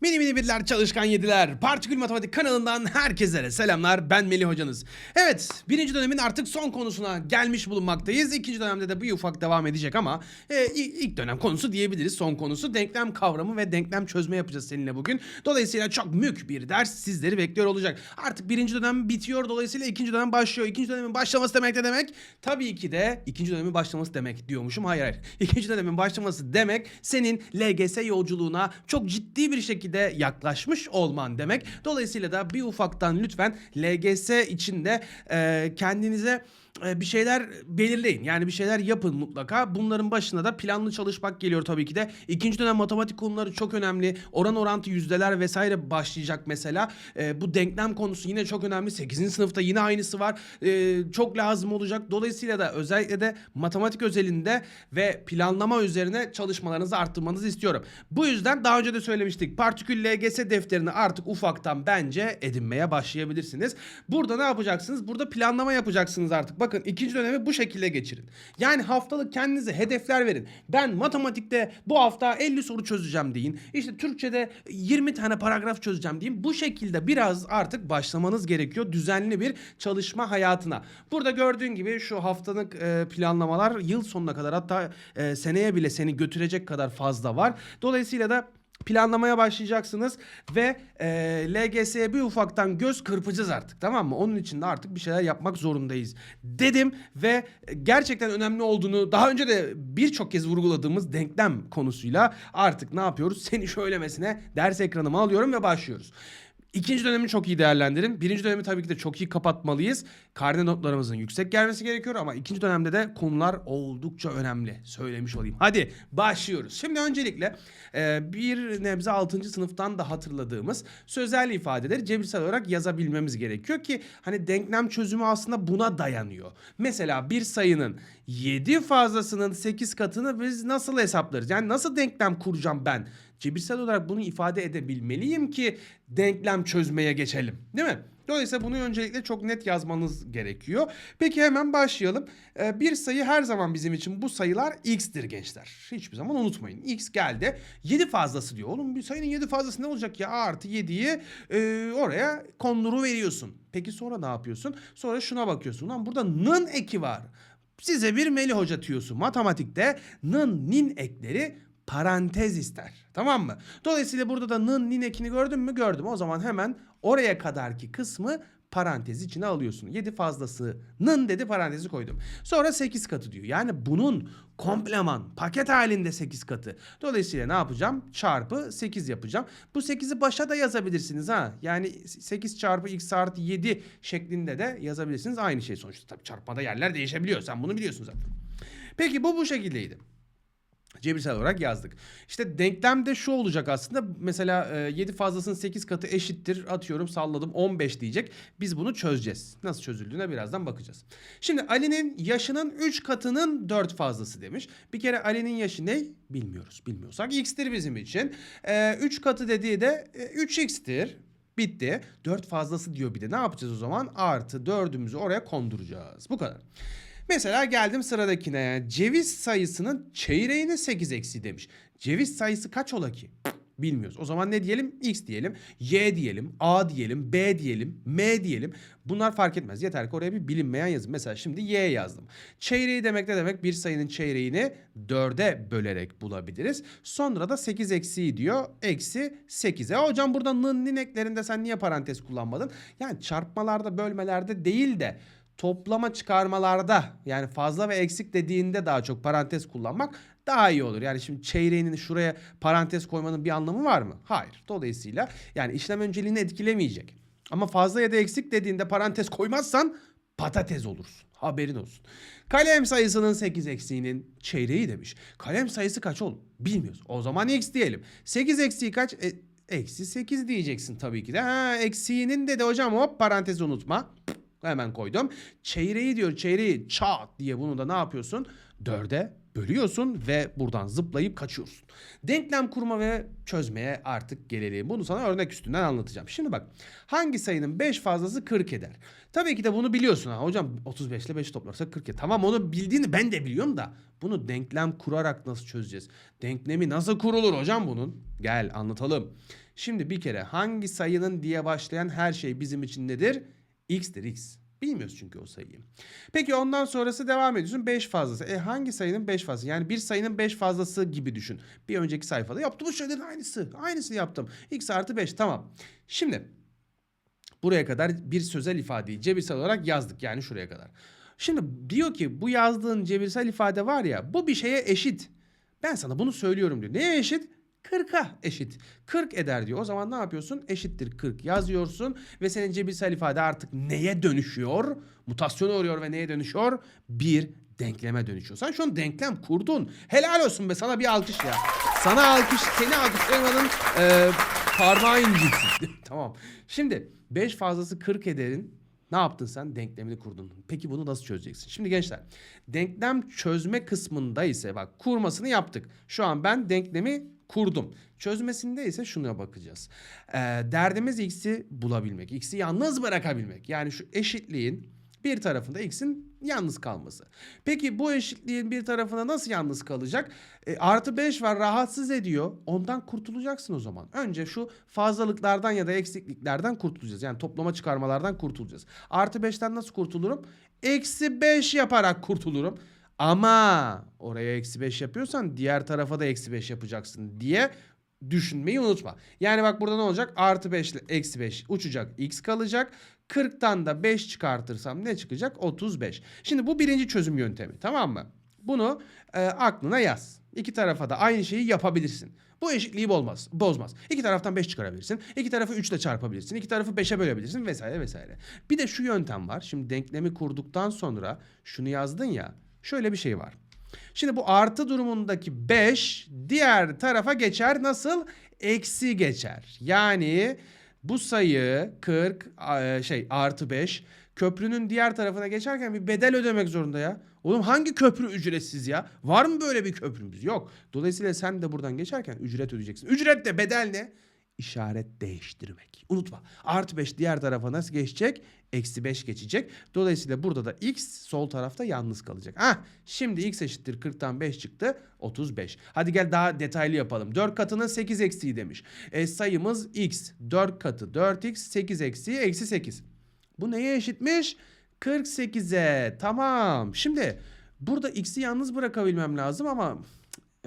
Mini mini birler çalışkan yediler. Partikül Matematik kanalından herkese selamlar. Ben Melih hocanız. Evet birinci dönemin artık son konusuna gelmiş bulunmaktayız. İkinci dönemde de bir ufak devam edecek ama e, ilk dönem konusu diyebiliriz. Son konusu denklem kavramı ve denklem çözme yapacağız seninle bugün. Dolayısıyla çok mük bir ders sizleri bekliyor olacak. Artık birinci dönem bitiyor. Dolayısıyla ikinci dönem başlıyor. İkinci dönemin başlaması demek ne demek? Tabii ki de ikinci dönemin başlaması demek diyormuşum. Hayır hayır. İkinci dönemin başlaması demek senin LGS yolculuğuna çok ciddi bir şekilde yaklaşmış olman demek. Dolayısıyla da bir ufaktan lütfen LGS içinde e, kendinize bir şeyler belirleyin. Yani bir şeyler yapın mutlaka. Bunların başına da planlı çalışmak geliyor tabii ki de. İkinci dönem matematik konuları çok önemli. Oran orantı yüzdeler vesaire başlayacak mesela. E, bu denklem konusu yine çok önemli. 8. sınıfta yine aynısı var. E, çok lazım olacak. Dolayısıyla da özellikle de matematik özelinde ve planlama üzerine çalışmalarınızı arttırmanızı istiyorum. Bu yüzden daha önce de söylemiştik. Partikül LGS defterini artık ufaktan bence edinmeye başlayabilirsiniz. Burada ne yapacaksınız? Burada planlama yapacaksınız artık. Bakın ikinci dönemi bu şekilde geçirin. Yani haftalık kendinize hedefler verin. Ben matematikte bu hafta 50 soru çözeceğim deyin. İşte Türkçe'de 20 tane paragraf çözeceğim deyin. Bu şekilde biraz artık başlamanız gerekiyor düzenli bir çalışma hayatına. Burada gördüğün gibi şu haftalık e, planlamalar yıl sonuna kadar hatta e, seneye bile seni götürecek kadar fazla var. Dolayısıyla da planlamaya başlayacaksınız ve e, LGS'ye bir ufaktan göz kırpacağız artık tamam mı? Onun için de artık bir şeyler yapmak zorundayız dedim ve gerçekten önemli olduğunu daha önce de birçok kez vurguladığımız denklem konusuyla artık ne yapıyoruz? Seni şöylemesine ders ekranıma alıyorum ve başlıyoruz. İkinci dönemi çok iyi değerlendirin. Birinci dönemi tabii ki de çok iyi kapatmalıyız. Karne notlarımızın yüksek gelmesi gerekiyor ama ikinci dönemde de konular oldukça önemli. Söylemiş olayım. Hadi başlıyoruz. Şimdi öncelikle e, bir nebze 6. sınıftan da hatırladığımız sözel ifadeleri cebirsel olarak yazabilmemiz gerekiyor ki hani denklem çözümü aslında buna dayanıyor. Mesela bir sayının 7 fazlasının 8 katını biz nasıl hesaplarız? Yani nasıl denklem kuracağım ben? Cebirsel olarak bunu ifade edebilmeliyim ki denklem çözmeye geçelim. Değil mi? Dolayısıyla bunu öncelikle çok net yazmanız gerekiyor. Peki hemen başlayalım. Ee, bir sayı her zaman bizim için bu sayılar x'tir gençler. Hiçbir zaman unutmayın. x geldi. 7 fazlası diyor. Oğlum bir sayının 7 fazlası ne olacak ya? A artı 7'yi e, oraya konduru veriyorsun. Peki sonra ne yapıyorsun? Sonra şuna bakıyorsun. Lan burada nın eki var. Size bir Melih Hoca tüyosu. Matematikte nın nin ekleri parantez ister. Tamam mı? Dolayısıyla burada da nın nin ekini gördün mü? Gördüm. O zaman hemen oraya kadarki kısmı parantez içine alıyorsun. 7 fazlasının dedi parantezi koydum. Sonra 8 katı diyor. Yani bunun kompleman paket halinde 8 katı. Dolayısıyla ne yapacağım? Çarpı 8 yapacağım. Bu 8'i başa da yazabilirsiniz ha. Yani 8 çarpı x artı 7 şeklinde de yazabilirsiniz. Aynı şey sonuçta. Tabii çarpmada yerler değişebiliyor. Sen bunu biliyorsun zaten. Peki bu bu şekildeydi. Cebirsel olarak yazdık. İşte denklemde şu olacak aslında. Mesela 7 fazlasının 8 katı eşittir. Atıyorum salladım 15 diyecek. Biz bunu çözeceğiz. Nasıl çözüldüğüne birazdan bakacağız. Şimdi Ali'nin yaşının 3 katının 4 fazlası demiş. Bir kere Ali'nin yaşı ne? Bilmiyoruz. Bilmiyorsak x'tir bizim için. 3 katı dediği de e, 3x'tir. Bitti. 4 fazlası diyor bir de. Ne yapacağız o zaman? Artı 4'ümüzü oraya konduracağız. Bu kadar. Mesela geldim sıradakine. Yani ceviz sayısının çeyreğine 8 eksi demiş. Ceviz sayısı kaç ola ki? Bilmiyoruz. O zaman ne diyelim? X diyelim, Y diyelim, A diyelim, B diyelim, M diyelim. Bunlar fark etmez. Yeter ki oraya bir bilinmeyen yazın. Mesela şimdi Y yazdım. Çeyreği demek ne demek? Bir sayının çeyreğini 4'e bölerek bulabiliriz. Sonra da 8 eksiği diyor. Eksi 8'e. Hocam burada nın nin eklerinde sen niye parantez kullanmadın? Yani çarpmalarda bölmelerde değil de toplama çıkarmalarda yani fazla ve eksik dediğinde daha çok parantez kullanmak daha iyi olur. Yani şimdi çeyreğinin şuraya parantez koymanın bir anlamı var mı? Hayır. Dolayısıyla yani işlem önceliğini etkilemeyecek. Ama fazla ya da eksik dediğinde parantez koymazsan patates olursun. Haberin olsun. Kalem sayısının 8 eksiğinin çeyreği demiş. Kalem sayısı kaç oğlum? Bilmiyoruz. O zaman x diyelim. 8 eksiği kaç? E, eksi 8 diyeceksin tabii ki de. Ha, eksiğinin dedi hocam hop parantezi unutma. Hemen koydum. Çeyreği diyor çeyreği çat diye bunu da ne yapıyorsun? Dörde bölüyorsun ve buradan zıplayıp kaçıyorsun. Denklem kurma ve çözmeye artık gelelim. Bunu sana örnek üstünden anlatacağım. Şimdi bak hangi sayının 5 fazlası 40 eder? Tabii ki de bunu biliyorsun ha. Hocam 35 ile 5 toplarsak 40 eder. Tamam onu bildiğini ben de biliyorum da bunu denklem kurarak nasıl çözeceğiz? Denklemi nasıl kurulur hocam bunun? Gel anlatalım. Şimdi bir kere hangi sayının diye başlayan her şey bizim için nedir? X'tir X. Bilmiyoruz çünkü o sayıyı. Peki ondan sonrası devam ediyorsun. 5 fazlası. E hangi sayının 5 fazlası? Yani bir sayının 5 fazlası gibi düşün. Bir önceki sayfada yaptığımız şeylerin aynısı. Aynısını yaptım. X artı 5 tamam. Şimdi buraya kadar bir sözel ifadeyi cebirsel olarak yazdık. Yani şuraya kadar. Şimdi diyor ki bu yazdığın cebirsel ifade var ya bu bir şeye eşit. Ben sana bunu söylüyorum diyor. Neye eşit? 40'a eşit. 40 eder diyor. O zaman ne yapıyorsun? Eşittir 40 yazıyorsun ve senin cebirsel ifade artık neye dönüşüyor? Mutasyona uğruyor ve neye dönüşüyor? Bir denkleme dönüşüyor. Sen şu an denklem kurdun. Helal olsun be sana bir alkış ya. Sana alkış, seni alkışlayanın e, parmağı incitsin. tamam. Şimdi 5 fazlası 40 ederin ne yaptın sen? Denklemini kurdun. Peki bunu nasıl çözeceksin? Şimdi gençler denklem çözme kısmında ise bak kurmasını yaptık. Şu an ben denklemi kurdum. Çözmesinde ise şuna bakacağız. Ee, derdimiz x'i bulabilmek. X'i yalnız bırakabilmek. Yani şu eşitliğin bir tarafında x'in yalnız kalması. Peki bu eşitliğin bir tarafına nasıl yalnız kalacak? E, artı 5 var rahatsız ediyor. Ondan kurtulacaksın o zaman. Önce şu fazlalıklardan ya da eksikliklerden kurtulacağız. Yani toplama çıkarmalardan kurtulacağız. Artı 5'ten nasıl kurtulurum? Eksi 5 yaparak kurtulurum. Ama oraya eksi 5 yapıyorsan diğer tarafa da eksi 5 yapacaksın diye düşünmeyi unutma. Yani bak burada ne olacak? Artı 5 ile eksi 5 uçacak x kalacak. 40'tan da 5 çıkartırsam ne çıkacak? 35. Şimdi bu birinci çözüm yöntemi tamam mı? Bunu e, aklına yaz. İki tarafa da aynı şeyi yapabilirsin. Bu eşitliği bozmaz. bozmaz. İki taraftan 5 çıkarabilirsin. İki tarafı 3 ile çarpabilirsin. İki tarafı 5'e bölebilirsin vesaire vesaire. Bir de şu yöntem var. Şimdi denklemi kurduktan sonra şunu yazdın ya. Şöyle bir şey var. Şimdi bu artı durumundaki 5 diğer tarafa geçer. Nasıl? Eksi geçer. Yani bu sayı 40 e, şey artı 5 köprünün diğer tarafına geçerken bir bedel ödemek zorunda ya. Oğlum hangi köprü ücretsiz ya? Var mı böyle bir köprümüz? Yok. Dolayısıyla sen de buradan geçerken ücret ödeyeceksin. Ücret de bedel ne? İşaret değiştirmek. Unutma. Artı 5 diğer tarafa nasıl geçecek? Eksi 5 geçecek. Dolayısıyla burada da x sol tarafta yalnız kalacak. Ah şimdi x eşittir 40'tan 5 çıktı 35. Hadi gel daha detaylı yapalım. 4 katının 8 eksiği demiş. E, sayımız x. 4 katı 4x 8 eksiği eksi 8. Bu neye eşitmiş? 48'e. Tamam. Şimdi burada x'i yalnız bırakabilmem lazım ama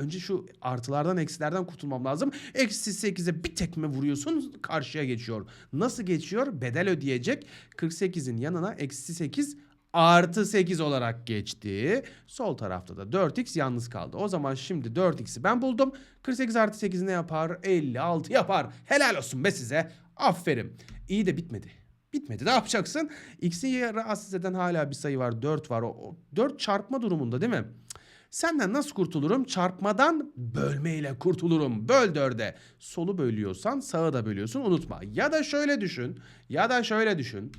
önce şu artılardan eksilerden kurtulmam lazım. Eksi 8'e bir tekme vuruyorsun karşıya geçiyor. Nasıl geçiyor? Bedel ödeyecek. 48'in yanına eksi 8 artı 8 olarak geçti. Sol tarafta da 4x yalnız kaldı. O zaman şimdi 4x'i ben buldum. 48 artı 8 ne yapar? 56 yapar. Helal olsun be size. Aferin. İyi de bitmedi. Bitmedi. Ne yapacaksın? X'i rahatsız eden hala bir sayı var. 4 var. O 4 çarpma durumunda değil mi? Senden nasıl kurtulurum? Çarpmadan bölmeyle kurtulurum. Böl dörde. Solu bölüyorsan sağı da bölüyorsun unutma. Ya da şöyle düşün. Ya da şöyle düşün.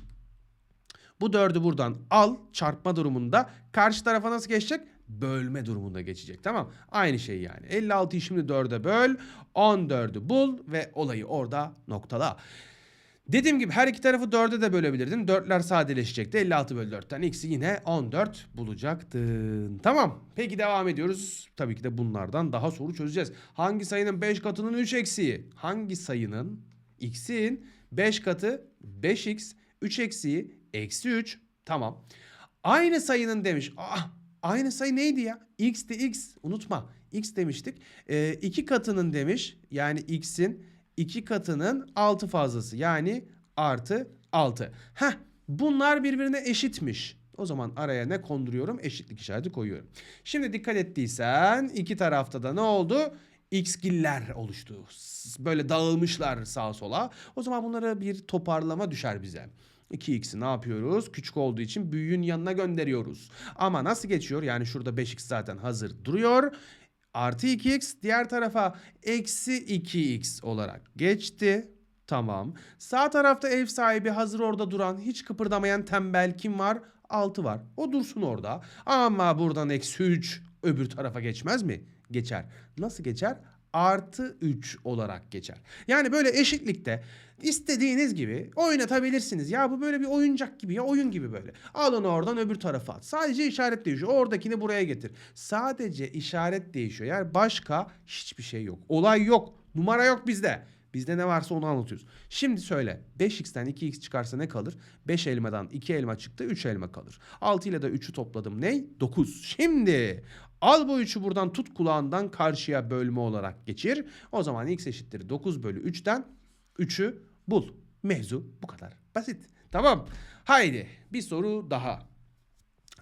Bu dördü buradan al çarpma durumunda. Karşı tarafa nasıl geçecek? Bölme durumunda geçecek tamam. Aynı şey yani. 56'yı şimdi 4'e böl. 14'ü bul ve olayı orada noktala. Dediğim gibi her iki tarafı 4'e de bölebilirdin. 4'ler sadeleşecekti. 56 bölü 4'ten x'i yine 14 bulacaktın. Tamam. Peki devam ediyoruz. Tabii ki de bunlardan daha soru çözeceğiz. Hangi sayının 5 katının 3 eksiği? Hangi sayının x'in 5 katı 5x 3 eksiği eksi 3. Tamam. Aynı sayının demiş. Ah, aynı sayı neydi ya? x de x. Unutma. x demiştik. 2 ee, katının demiş. Yani x'in 2 katının 6 fazlası yani artı 6. Heh bunlar birbirine eşitmiş. O zaman araya ne konduruyorum? Eşitlik işareti koyuyorum. Şimdi dikkat ettiysen iki tarafta da ne oldu? Xgiller oluştu. Böyle dağılmışlar sağa sola. O zaman bunlara bir toparlama düşer bize. 2x'i ne yapıyoruz? Küçük olduğu için büyüğün yanına gönderiyoruz. Ama nasıl geçiyor? Yani şurada 5x zaten hazır duruyor artı 2x diğer tarafa eksi 2x olarak geçti. Tamam. Sağ tarafta ev sahibi hazır orada duran hiç kıpırdamayan tembel kim var? 6 var. O dursun orada. Ama buradan eksi 3 öbür tarafa geçmez mi? Geçer. Nasıl geçer? Artı 3 olarak geçer. Yani böyle eşitlikte istediğiniz gibi oynatabilirsiniz. Ya bu böyle bir oyuncak gibi ya oyun gibi böyle. Al onu oradan öbür tarafa at. Sadece işaret değişiyor. Oradakini buraya getir. Sadece işaret değişiyor. Yani başka hiçbir şey yok. Olay yok. Numara yok bizde. Bizde ne varsa onu anlatıyoruz. Şimdi söyle 5x'ten 2x çıkarsa ne kalır? 5 elmadan 2 elma çıktı 3 elma kalır. 6 ile de 3'ü topladım ne? 9. Şimdi al bu 3'ü buradan tut kulağından karşıya bölme olarak geçir. O zaman x eşittir 9 bölü 3'ten 3'ü bul. Mevzu bu kadar basit. Tamam. Haydi bir soru daha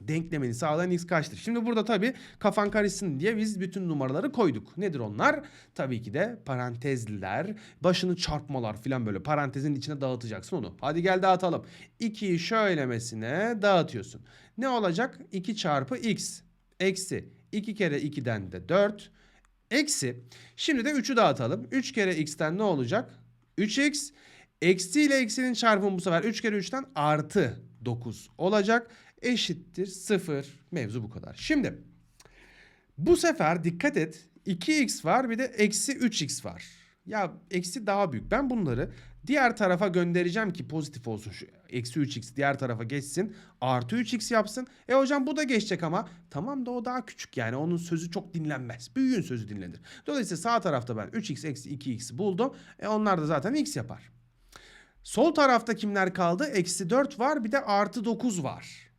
denklemini sağlayan x kaçtır? Şimdi burada tabii kafan karışsın diye biz bütün numaraları koyduk. Nedir onlar? Tabii ki de parantezliler, başını çarpmalar filan böyle parantezin içine dağıtacaksın onu. Hadi gel dağıtalım. 2'yi şöylemesine dağıtıyorsun. Ne olacak? 2 çarpı x eksi 2 kere 2'den de 4 eksi. Şimdi de 3'ü dağıtalım. 3 kere x'ten ne olacak? 3x eksi ile eksinin çarpımı bu sefer 3 kere 3'ten artı 9 olacak eşittir 0. Mevzu bu kadar. Şimdi bu sefer dikkat et 2x var bir de eksi 3x var. Ya eksi daha büyük. Ben bunları diğer tarafa göndereceğim ki pozitif olsun şu eksi 3x diğer tarafa geçsin. Artı 3x yapsın. E hocam bu da geçecek ama tamam da o daha küçük yani onun sözü çok dinlenmez. Büyüğün sözü dinlenir. Dolayısıyla sağ tarafta ben 3x eksi 2x'i buldum. E onlar da zaten x yapar. Sol tarafta kimler kaldı? Eksi 4 var bir de artı 9 var.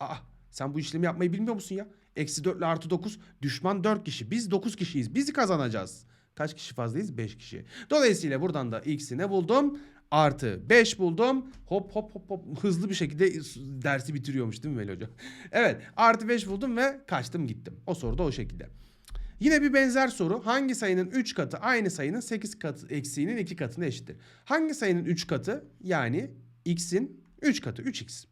Aa sen bu işlemi yapmayı bilmiyor musun ya? Eksi 4 ile artı 9 düşman 4 kişi. Biz 9 kişiyiz. Bizi kazanacağız. Kaç kişi fazlayız? 5 kişi. Dolayısıyla buradan da x'i ne buldum? Artı 5 buldum. Hop hop hop hop hızlı bir şekilde dersi bitiriyormuş değil mi Veli Hoca? evet artı 5 buldum ve kaçtım gittim. O soru da o şekilde. Yine bir benzer soru. Hangi sayının 3 katı aynı sayının 8 katı eksiğinin 2 katına eşittir? Hangi sayının 3 katı? Yani x'in 3 katı 3x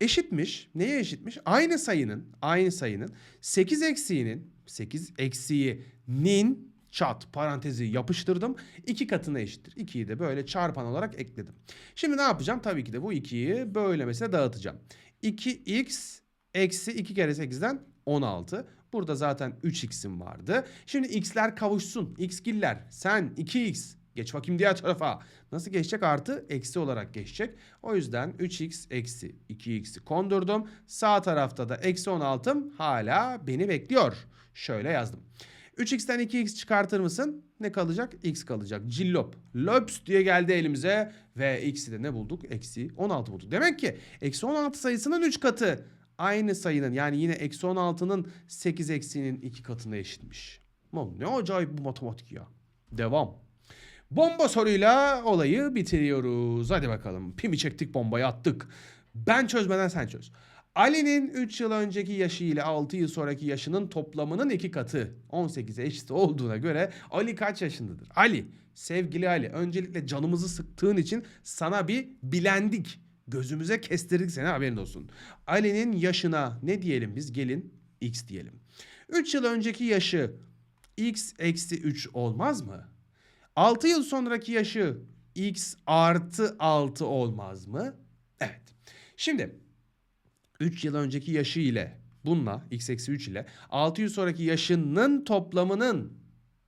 eşitmiş. Neye eşitmiş? Aynı sayının, aynı sayının 8 eksiğinin, 8 eksiğinin çat parantezi yapıştırdım. 2 katına eşittir. 2'yi de böyle çarpan olarak ekledim. Şimdi ne yapacağım? Tabii ki de bu 2'yi böylemesine dağıtacağım. 2x eksi 2 kere 8'den 16. Burada zaten 3x'im vardı. Şimdi x'ler kavuşsun. x'giller. Sen 2x Geç bakayım diğer tarafa. Nasıl geçecek? Artı eksi olarak geçecek. O yüzden 3x eksi 2x'i kondurdum. Sağ tarafta da eksi 16'm hala beni bekliyor. Şöyle yazdım. 3x'ten 2x çıkartır mısın? Ne kalacak? x kalacak. Cillop. Lops diye geldi elimize. Ve x'i de ne bulduk? Eksi 16 bulduk. Demek ki eksi 16 sayısının 3 katı. Aynı sayının yani yine eksi 16'nın 8 eksiğinin 2 katına eşitmiş. Lan ne acayip bu matematik ya. Devam. Bomba soruyla olayı bitiriyoruz. Hadi bakalım. Pimi çektik bombayı attık. Ben çözmeden sen çöz. Ali'nin 3 yıl önceki yaşı ile 6 yıl sonraki yaşının toplamının iki katı 18'e eşit olduğuna göre Ali kaç yaşındadır? Ali, sevgili Ali öncelikle canımızı sıktığın için sana bir bilendik. Gözümüze kestirdik seni haberin olsun. Ali'nin yaşına ne diyelim biz gelin x diyelim. 3 yıl önceki yaşı x eksi 3 olmaz mı? 6 yıl sonraki yaşı x artı 6 olmaz mı? Evet. Şimdi 3 yıl önceki yaşı ile bununla x eksi 3 ile 6 yıl sonraki yaşının toplamının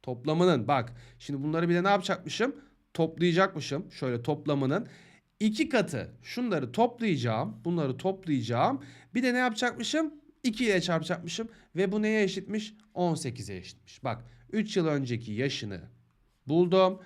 toplamının bak şimdi bunları bir de ne yapacakmışım? Toplayacakmışım. Şöyle toplamının iki katı. Şunları toplayacağım. Bunları toplayacağım. Bir de ne yapacakmışım? 2 ile çarpacakmışım. Ve bu neye eşitmiş? 18'e eşitmiş. Bak 3 yıl önceki yaşını buldum.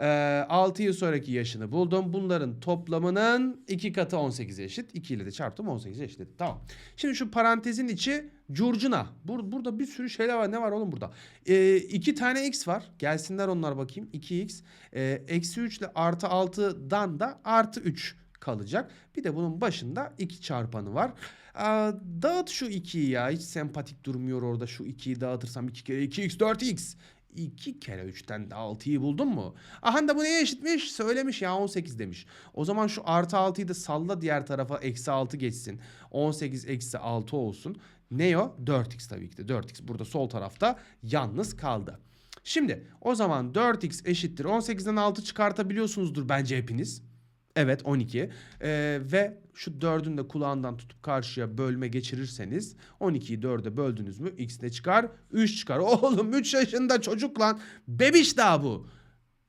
Ee, 6 yıl sonraki yaşını buldum. Bunların toplamının 2 katı 18'e eşit. 2 ile de çarptım 18'e eşitledim. Tamam. Şimdi şu parantezin içi curcuna. Bur burada bir sürü şeyler var. Ne var oğlum burada? Ee, iki tane x var. Gelsinler onlar bakayım. 2x. Ee, eksi 3 ile artı 6'dan da artı 3 kalacak. Bir de bunun başında 2 çarpanı var. Aa, dağıt şu 2'yi ya. Hiç sempatik durmuyor orada. Şu 2'yi dağıtırsam 2 kere 2x 4x. 2 kere 3'ten de 6'yı buldun mu? Aha da bu neye eşitmiş? Söylemiş ya 18 demiş. O zaman şu artı 6'yı da salla diğer tarafa eksi 6 geçsin. 18 eksi 6 olsun. Ne o? 4x tabii ki de 4x. Burada sol tarafta yalnız kaldı. Şimdi o zaman 4x eşittir 18'den 6 çıkartabiliyorsunuzdur bence hepiniz. Evet 12. Ee, ve şu dördün de kulağından tutup karşıya bölme geçirirseniz 12'yi 4'e böldünüz mü x ne çıkar? 3 çıkar. Oğlum 3 yaşında çocuk lan. Bebiş daha bu.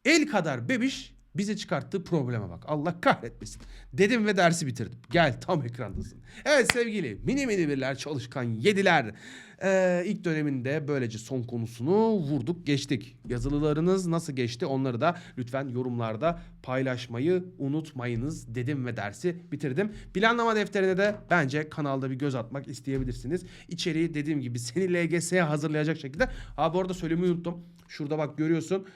El kadar bebiş bize çıkarttığı probleme bak. Allah kahretmesin. Dedim ve dersi bitirdim. Gel tam ekrandasın. Evet sevgili mini mini birler çalışkan yediler. Ee, ilk döneminde böylece son konusunu vurduk geçtik. Yazılılarınız nasıl geçti onları da lütfen yorumlarda paylaşmayı unutmayınız dedim ve dersi bitirdim. Planlama defterine de bence kanalda bir göz atmak isteyebilirsiniz. İçeriği dediğim gibi seni LGS'ye hazırlayacak şekilde. Ha bu arada söylemeyi unuttum. Şurada bak görüyorsun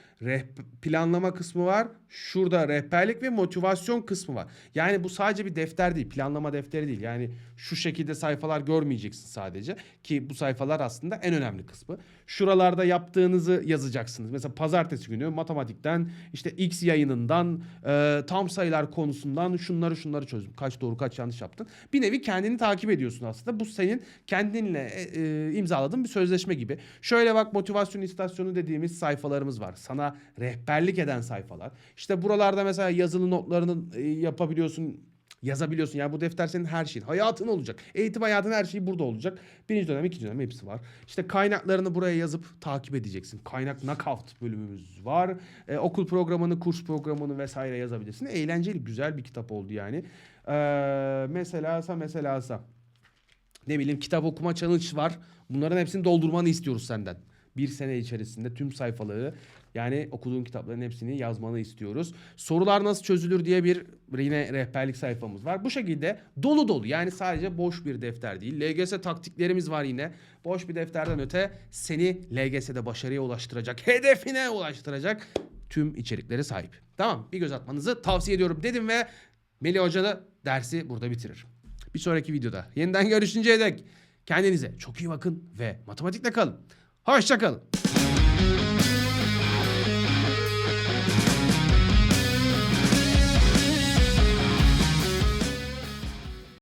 planlama kısmı var. Şurada rehberlik ve motivasyon kısmı var. Yani bu sadece bir defter değil. Planlama defteri değil. Yani şu şekilde sayfalar görmeyeceksin sadece. Ki bu sayfalar aslında en önemli kısmı. Şuralarda yaptığınızı yazacaksınız. Mesela pazartesi günü matematikten işte X yayınından e, tam sayılar konusundan şunları şunları çözdüm. Kaç doğru kaç yanlış yaptın. Bir nevi kendini takip ediyorsun aslında. Bu senin kendinle e, e, imzaladığın bir sözleşme gibi. Şöyle bak motivasyon istasyonu dediğimiz sayfalarımız var. Sana rehberlik eden sayfalar. İşte buralarda mesela yazılı notlarını e, yapabiliyorsun yazabiliyorsun. Yani bu defter senin her şeyin. Hayatın olacak. Eğitim hayatın her şeyi burada olacak. Birinci dönem, ikinci dönem hepsi var. İşte kaynaklarını buraya yazıp takip edeceksin. Kaynak knockout bölümümüz var. Ee, okul programını, kurs programını vesaire yazabilirsin. Eğlenceli, güzel bir kitap oldu yani. Ee, meselasa meselasa. Ne bileyim kitap okuma challenge var. Bunların hepsini doldurmanı istiyoruz senden. Bir sene içerisinde tüm sayfaları yani okuduğun kitapların hepsini yazmanı istiyoruz. Sorular nasıl çözülür diye bir yine rehberlik sayfamız var. Bu şekilde dolu dolu yani sadece boş bir defter değil. LGS taktiklerimiz var yine. Boş bir defterden öte seni LGS'de başarıya ulaştıracak, hedefine ulaştıracak tüm içerikleri sahip. Tamam bir göz atmanızı tavsiye ediyorum dedim ve Melih Hoca da dersi burada bitirir. Bir sonraki videoda yeniden görüşünceye dek kendinize çok iyi bakın ve matematikle kalın. Hoşça kalın.